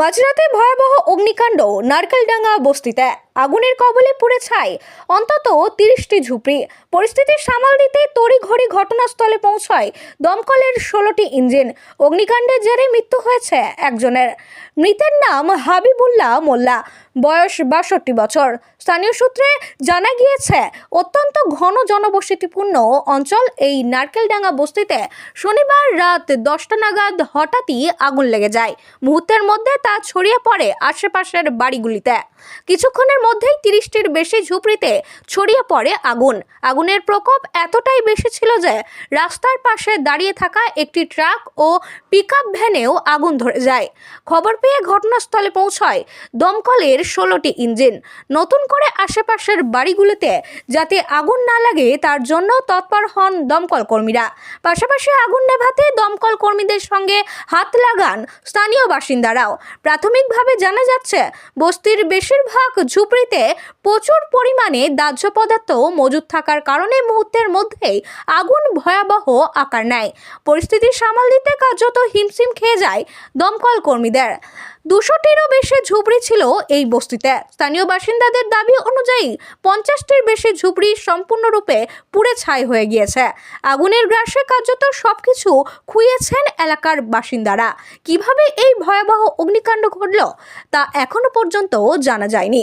মাঝরাতে ভয়াবহ অগ্নিকাণ্ড নারকেলডাঙ্গা বস্তিতে আগুনের কবলে পুড়ে ছাই, অন্তত তিরিশটি ঝুপড়ি। পরিস্থিতি সামাল দিতে তড়িঘড়ি ঘটনাস্থলে পৌঁছায় দমকলের ষোলোটি ইঞ্জিন। অগ্নিকাণ্ডের জেরে মৃত্যু হয়েছে একজনের। মৃতের নাম হাবিবুল্লাহ মোল্লা। বয়স বাষট্টি বছর। স্থানীয় সূত্রে জানা গিয়েছে, অত্যন্ত ঘন জনবসতিপূর্ণ অঞ্চল এই নারকেলডাঙ্গা বস্তিতে শনিবার রাত দশটা নাগাদ হঠাৎই আগুন লেগে যায়। মুহূর্তের মধ্যে তা ছড়িয়ে পড়ে আশেপাশের বাড়িগুলিতে। কিছুক্ষণের মধ্যেই তিরিশটির বেশি ঝুপড়িতে ছড়িয়ে পড়ে আগুন। আগুনের প্রকোপ এতটাই বেশি ছিল যে রাস্তার পাশে দাঁড়িয়ে থাকা একটি ট্রাক ও পিকআপ ভ্যানেও আগুন ধরে যায়। খবর পেয়ে ঘটনাস্থলে পৌঁছায় দমকলের ষোলোটি ইঞ্জিন। নতুন করে আশেপাশের বাড়িগুলোতে যাতে আগুন না লাগে, তার জন্য তৎপর হন দমকল কর্মীরা। পাশাপাশি আগুন নেভাতে দমকল কর্মীদের সঙ্গে হাত লাগান স্থানীয় বাসিন্দারাও। প্রাথমিকভাবে জানা যাচ্ছে, বস্তির বেশিরভাগ ঝুপড়িতে প্রচুর পরিমাণে দাহ্য পদার্থ মজুদ থাকার কারণে মুহূর্তের মধ্যেই আগুন ভয়াবহ আকার নেয়। পরিস্থিতি সামাল দিতে কার্যত হিমশিম খেয়ে যায় দমকল কর্মীদের। দুশোটিরও বেশি ঝুপড়ি ছিল এই বস্তিতে। স্থানীয় বাসিন্দাদের দাবি অনুযায়ী পঞ্চাশটির বেশি ঝুপড়ি সম্পূর্ণরূপে পুড়ে ছাই হয়ে গিয়েছে। আগুনের গ্রাসে কার্যত সবকিছু খুইয়েছেন এলাকার বাসিন্দারা। কীভাবে এই ভয়াবহ অগ্নিকাণ্ড ঘটল তা এখনও পর্যন্ত জানা যায়নি।